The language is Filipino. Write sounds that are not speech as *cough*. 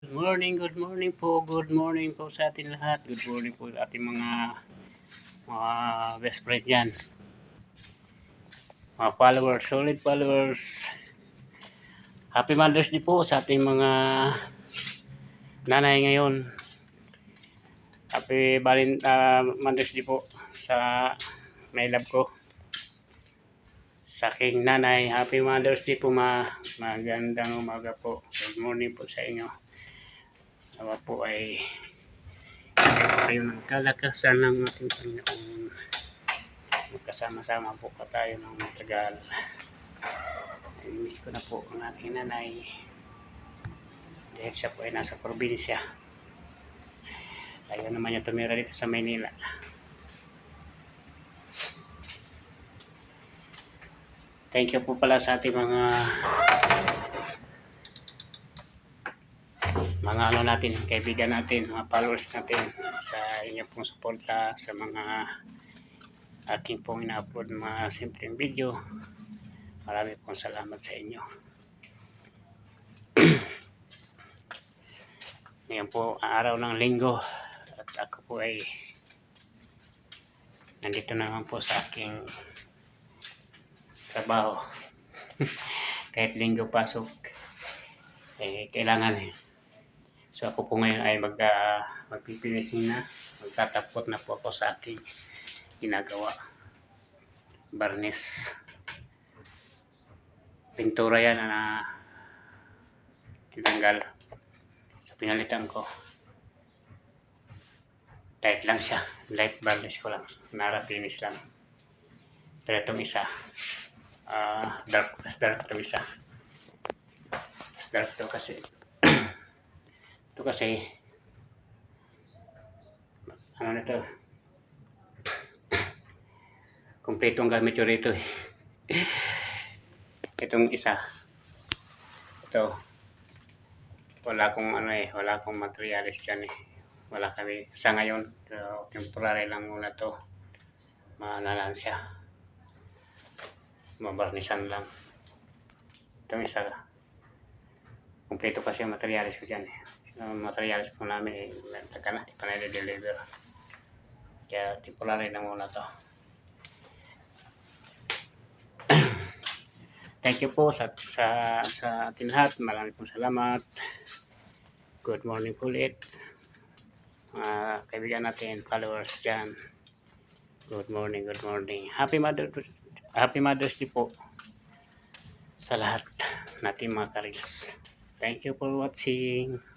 Good morning, good morning po, good morning po sa atin lahat. Good morning po sa ating mga mga best friend dyan. Mga followers, solid followers. Happy Mother's Day po sa ating mga nanay ngayon. Happy Valent uh, Mother's Day po sa may love ko. Sa aking nanay, Happy Mother's Day po ma. Magandang umaga po. Good morning po sa inyo. Nawa po ay kayo ng kalakasan ng ating Panginoon. Magkasama-sama po pa tayo ng matagal. Miss ko na po ang aking nanay. Dahil siya po ay nasa probinsya. Ayaw naman niya tumira dito sa Maynila. Thank you po pala sa ating mga mga ano natin, kaibigan natin, mga followers natin sa inyo pong suporta sa mga aking pong ina-upload mga simpleng video. Marami pong salamat sa inyo. *clears throat* Ngayon po, araw ng linggo at ako po ay nandito naman po sa aking trabaho. *laughs* Kahit linggo pasok, eh, kailangan eh. So ako po ngayon ay mag, uh, magpipinisin na, magtatapot na po ako sa aking ginagawa. Barnes. Pintura yan na tinanggal. So pinalitan ko. Light lang siya. Light varnish ko lang. Nara finish lang. Pero itong isa, uh, dark, mas dark itong isa. Mas dark to kasi *clears throat* ito kasi, ano na to, *clears throat* kumpletong gamit yun rito eh. Itong isa, ito, wala akong ano eh, wala akong materialis dyan eh. Wala kami, sa ngayon, so, temporary lang muna to. Maanalan siya. Mabarnisan lang. Itong isa, kumpleto kasi ang materialis ko dyan eh ng materials po namin eh, taga na, di pa na-deliver. Kaya temporary na muna to. Thank you po sa, sa, sa atin lahat. Maraming pong salamat. Good morning po ulit. Mga kaibigan natin, followers dyan. Good morning, good morning. Happy Mother, Happy Mother's Day po sa lahat natin mga karils. Thank you for watching.